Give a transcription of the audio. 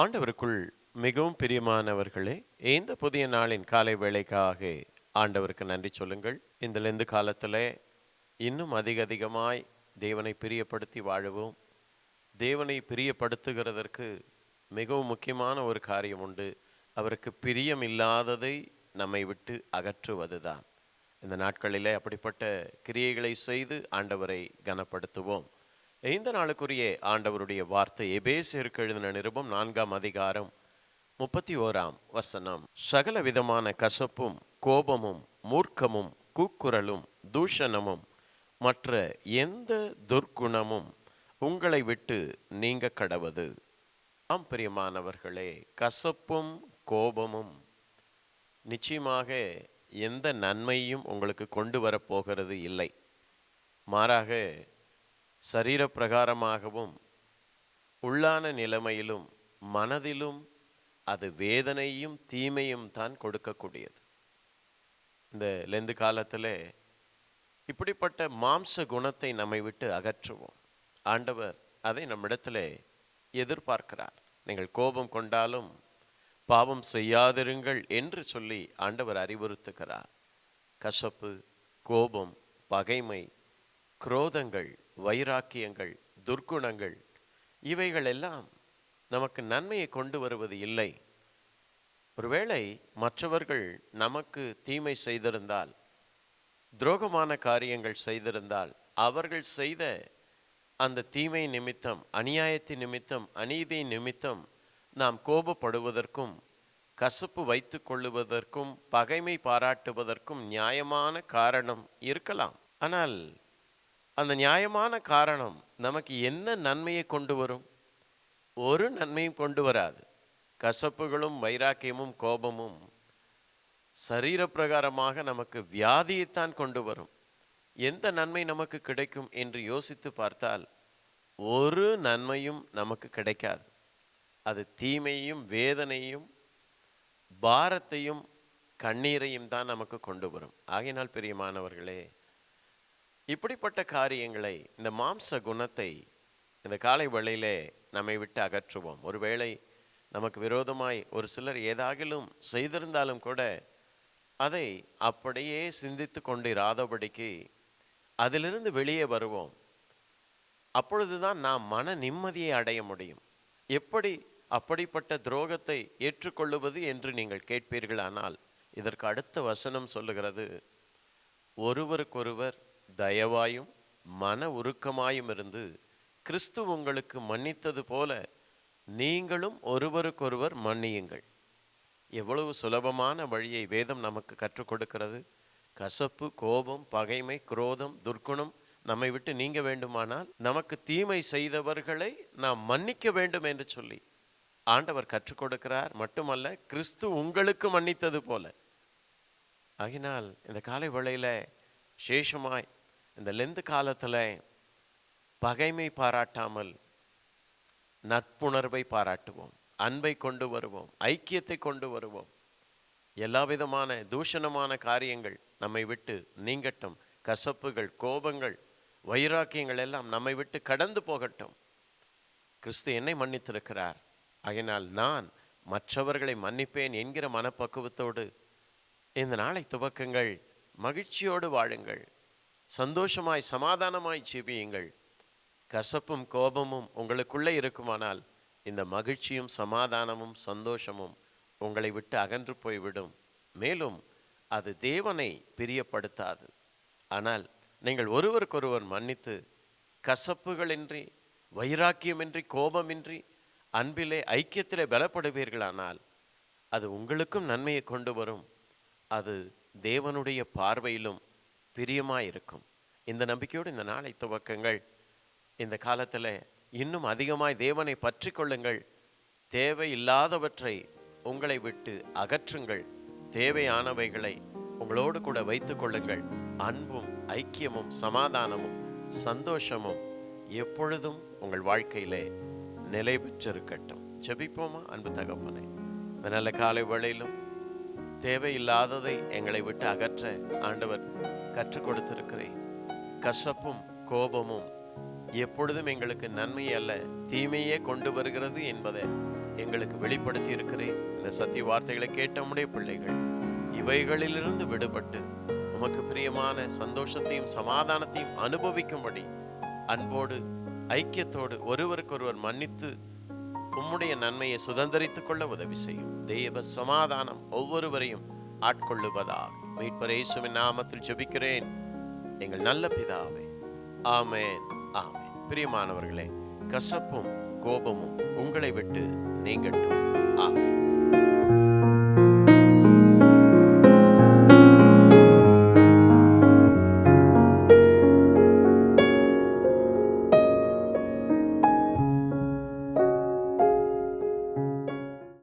ஆண்டவருக்குள் மிகவும் பிரியமானவர்களே இந்த புதிய நாளின் காலை வேளைக்காக ஆண்டவருக்கு நன்றி சொல்லுங்கள். இந்த லெந்து காலத்தில் இன்னும் அதிக அதிகமாய் தேவனை பிரியப்படுத்தி வாழவும். தேவனை பிரியப்படுத்துகிறதற்கு மிகவும் முக்கியமான ஒரு காரியம் உண்டு. அவருக்கு பிரியம் இல்லாததை நம்மை விட்டு அகற்றுவதுதான். இந்த நாட்களிலே அப்படிப்பட்ட கிரியைகளை செய்து ஆண்டவரை கனப்படுத்துவோம். இந்த நாளுக்குரிய ஆண்டவருடைய வார்த்தை எபேசியருக்கு எழுதின நிருபம் நான்காம் அதிகாரம் முப்பத்தி ஓராம் வசனம். சகல விதமான கசப்பும் கோபமும் மூர்க்கமும் கூக்குரலும் தூஷணமும் மற்ற எந்த துர்க்குணமும் உங்களை விட்டு நீங்க கடவது ஆம் பிரியமானவர்களே கசப்பும் கோபமும் நிச்சயமாக எந்த நன்மையும் உங்களுக்கு கொண்டு வரப்போகிறது இல்லை. மாறாக சரீரப்பிரகாரமாகவும் உள்ளான நிலைமையிலும் மனதிலும் அது வேதனையும் தீமையும் தான் கொடுக்கக்கூடியது. இந்த லெந்து காலத்தில் இப்படிப்பட்ட மாம்ச குணத்தை நம்மை விட்டு அகற்றுவோம். ஆண்டவர் அதை நம்மிடத்தில் எதிர்பார்க்கிறார். நீங்கள் கோபம் கொண்டாலும் பாவம் செய்யாதிருங்கள் என்று சொல்லி ஆண்டவர் அறிவுறுத்துகிறார். கசப்பு கோபம் பகைமை குரோதங்கள் வைராக்கியங்கள் துர்க்குணங்கள் இவைகள் எல்லாம் நமக்கு நன்மையை கொண்டு வருவது இல்லை. ஒருவேளை மற்றவர்கள் நமக்கு தீமை செய்திருந்தால் துரோகமான காரியங்கள் செய்திருந்தால் அவர்கள் செய்த அந்த தீமை நிமித்தம் அநியாயத்தின் நிமித்தம் அநீதி நிமித்தம் நாம் கோபப்படுவதற்கும் கசப்பு வைத்து கொள்ளுவதற்கும் பகைமை பாராட்டுவதற்கும் நியாயமான காரணம் இருக்கலாம். ஆனால் அந்த நியாயமான காரணம் நமக்கு என்ன நன்மையை கொண்டு வரும்? ஒரு நன்மையும் கொண்டு வராது. கசப்புகளும் வைராக்கியமும் கோபமும் சரீரப்பிரகாரமாக நமக்கு வியாதியைத்தான் கொண்டு வரும். எந்த நன்மை நமக்கு கிடைக்கும் என்று யோசித்து பார்த்தால் ஒரு நன்மையும் நமக்கு கிடைக்காது. அது தீமையும் வேதனையும் பாரத்தையும் கண்ணீரையும் தான் நமக்கு கொண்டு வரும். ஆகையினால் பிரியமானவர்களே இப்படிப்பட்ட காரியங்களை இந்த மாம்ச குணத்தை இந்த காலை வேளையிலே நம்மை விட்டு அகற்றுவோம். ஒருவேளை நமக்கு விரோதமாய் ஒரு சிலர் ஏதாகிலும் செய்திருந்தாலும் கூட அதை அப்படியே சிந்தித்து கொண்டிராதபடிக்கு அதிலிருந்து வெளியே வருவோம். அப்பொழுதுதான் நாம் மன நிம்மதியை அடைய முடியும். எப்படி அப்படிப்பட்ட துரோகத்தை ஏற்றுக்கொள்ளுவது என்று நீங்கள் கேட்பீர்களானால் இதற்கு அடுத்த வசனம் சொல்லுகிறது ஒருவருக்கொருவர் தயவாயும் மன உருக்கமாயும் இருந்து கிறிஸ்து உங்களுக்கு மன்னித்தது போல நீங்களும் ஒருவருக்கொருவர் மன்னியுங்கள். எவ்வளவு சுலபமான வழியை வேதம் நமக்கு கற்றுக் கொடுக்கிறது. கசப்பு கோபம் பகைமை குரோதம் துர்க்குணம் நம்மை விட்டு நீங்க வேண்டுமானால் நமக்கு தீமை செய்தவர்களை நாம் மன்னிக்க வேண்டும் என்று சொல்லி ஆண்டவர் கற்றுக் கொடுக்கிறார். மட்டுமல்ல கிறிஸ்து உங்களுக்கு மன்னித்தது போல. ஆகினால் இந்த காலை வேளையில விசேஷமாய் இந்த லெந்து காலத்துல பகைமை பாராட்டாமல் நட்புணர்வை பாராட்டுவோம் அன்பை கொண்டு வருவோம் ஐக்கியத்தை கொண்டு வருவோம். எல்லா விதமான தூஷணமான காரியங்கள் நம்மை விட்டு நீங்கட்டும். கசப்புகள் கோபங்கள் வைராக்கியங்கள் எல்லாம் நம்மை விட்டு கடந்து போகட்டும். கிறிஸ்து என்னை மன்னித்திருக்கிறார். ஆகையினால் நான் மற்றவர்களை மன்னிப்பேன் என்கிற மனப்பக்குவத்தோடு இந்த நாளை துவக்கங்கள். மகிழ்ச்சியோடு வாழுங்கள். சந்தோஷமாய் சமாதானமாய் ஜெபியுங்கள் கசப்பும் கோபமும் உங்களுக்குள்ளே இருக்குமானால் இந்த மகிழ்ச்சியும் சமாதானமும் சந்தோஷமும் உங்களை விட்டு அகன்று போய்விடும். மேலும் அது தேவனை பிரியப்படுத்தாது. ஆனால் நீங்கள் ஒருவருக்கொருவர் மன்னித்து கசப்புகளின்றி வைராக்கியமின்றி கோபமின்றி அன்பிலே ஐக்கியத்திலே பலப்படுவீர்களானால் அது உங்களுக்கும் நன்மையை கொண்டு வரும். அது தேவனுடைய பார்வையிலும் பிரியமாயிருக்கும். இந்த நம்பிக்கையோடு இந்த நாளை துவக்கங்கள். இந்த காலத்தில் இன்னும் அதிகமாய் தேவனை பற்றி கொள்ளுங்கள் தேவையில்லாதவற்றை உங்களை விட்டு அகற்றுங்கள். தேவையானவைகளை உங்களோடு கூட வைத்து கொள்ளுங்கள். அன்பும் ஐக்கியமும் சமாதானமும் சந்தோஷமும் எப்பொழுதும் உங்கள் வாழ்க்கையிலே நிலை பெற்றிருக்கட்டும் ஜெபிப்போமா அன்பு தகப்பனே? நல்ல காலை வேளையிலும் தேவையில்லாததை எங்களை விட்டு அகற்ற ஆண்டவர் கற்றுக் கொடுத்திருக்கிறேன் கசப்பும் கோபமும் எப்பொழுதும் எங்களுக்கு நன்மை அல்ல தீமையே கொண்டு வருகிறது என்பதை எங்களுக்கு வெளிப்படுத்தி இருக்கிறேன் இந்த சத்திய வார்த்தைகளை கேட்ட உம்முடைய பிள்ளைகள் இவைகளிலிருந்து விடுபட்டு உமக்கு பிரியமான சந்தோஷத்தையும் சமாதானத்தையும் அனுபவிக்கும்படி அன்போடு ஐக்கியத்தோடு ஒருவருக்கொருவர் மன்னித்து உம்முடைய நன்மையை சுதந்திரித்துக் கொள்ள உதவி செய்யும். தெய்வ சமாதானம் ஒவ்வொருவரையும் ஆட்கொள்ளுவதாக. மீட்பர் இயேசுவின் நாமத்தில் ஜெபிக்கிறேன். எங்கள் நல்ல பிதாவே. ஆமேன் ஆமேன். பிரியமானவர்களே கசப்பும் கோபமும் உங்களை விட்டு நீங்கட்டும். ஆமேன்.